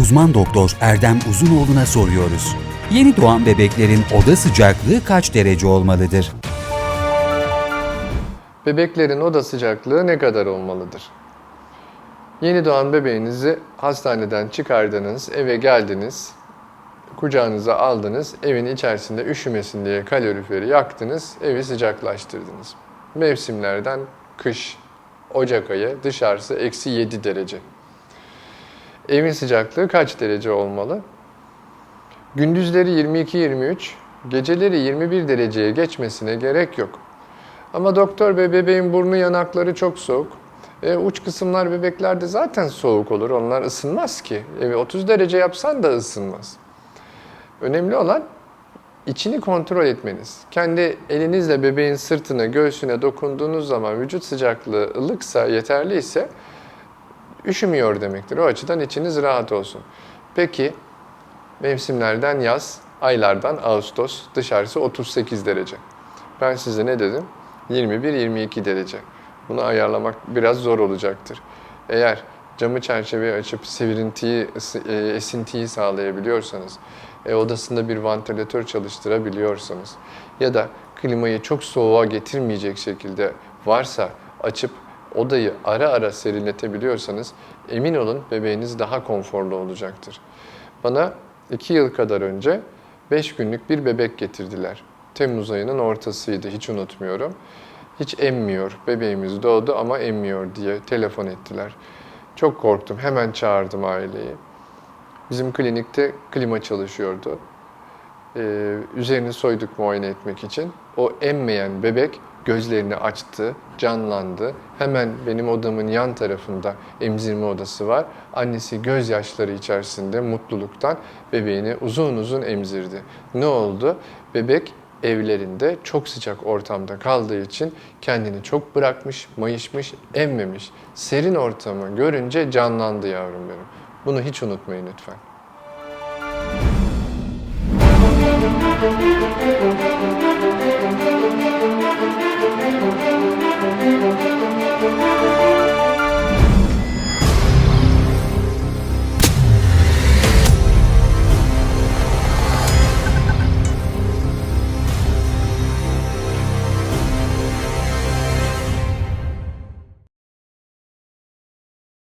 Uzman doktor Erdem Uzunoğlu'na soruyoruz. Yeni doğan bebeklerin oda sıcaklığı kaç derece olmalıdır? Bebeklerin oda sıcaklığı ne kadar olmalıdır? Yeni doğan bebeğinizi hastaneden çıkardınız, eve geldiniz, kucağınıza aldınız, evin içerisinde üşümesin diye kaloriferi yaktınız, evi sıcaklaştırdınız. Mevsimlerden kış, Ocak ayı dışarısı eksi 7 derece. Evin sıcaklığı kaç derece olmalı? Gündüzleri 22-23, geceleri 21 dereceye geçmesine gerek yok. Ama doktor bey bebeğin burnu yanakları çok soğuk. E, uç kısımlar bebeklerde zaten soğuk olur. Onlar ısınmaz ki. Evi 30 derece yapsan da ısınmaz. Önemli olan içini kontrol etmeniz. Kendi elinizle bebeğin sırtına, göğsüne dokunduğunuz zaman vücut sıcaklığı ılıksa, yeterliyse üşümüyor demektir. O açıdan içiniz rahat olsun. Peki mevsimlerden yaz, aylardan Ağustos, dışarısı 38 derece. Ben size ne dedim? 21-22 derece. Bunu ayarlamak biraz zor olacaktır. Eğer camı çerçeveyi açıp sevirintiyi, e, esintiyi sağlayabiliyorsanız, e, odasında bir vantilatör çalıştırabiliyorsanız ya da klimayı çok soğuğa getirmeyecek şekilde varsa açıp odayı ara ara serinletebiliyorsanız emin olun bebeğiniz daha konforlu olacaktır. Bana 2 yıl kadar önce 5 günlük bir bebek getirdiler. Temmuz ayının ortasıydı hiç unutmuyorum. Hiç emmiyor. Bebeğimiz doğdu ama emmiyor diye telefon ettiler. Çok korktum. Hemen çağırdım aileyi. Bizim klinikte klima çalışıyordu. Ee, üzerini soyduk muayene etmek için. O emmeyen bebek gözlerini açtı, canlandı. Hemen benim odamın yan tarafında emzirme odası var. Annesi gözyaşları içerisinde mutluluktan bebeğini uzun uzun emzirdi. Ne oldu? Bebek evlerinde çok sıcak ortamda kaldığı için kendini çok bırakmış, mayışmış, emmemiş. Serin ortamı görünce canlandı yavrum benim. Bunu hiç unutmayın lütfen.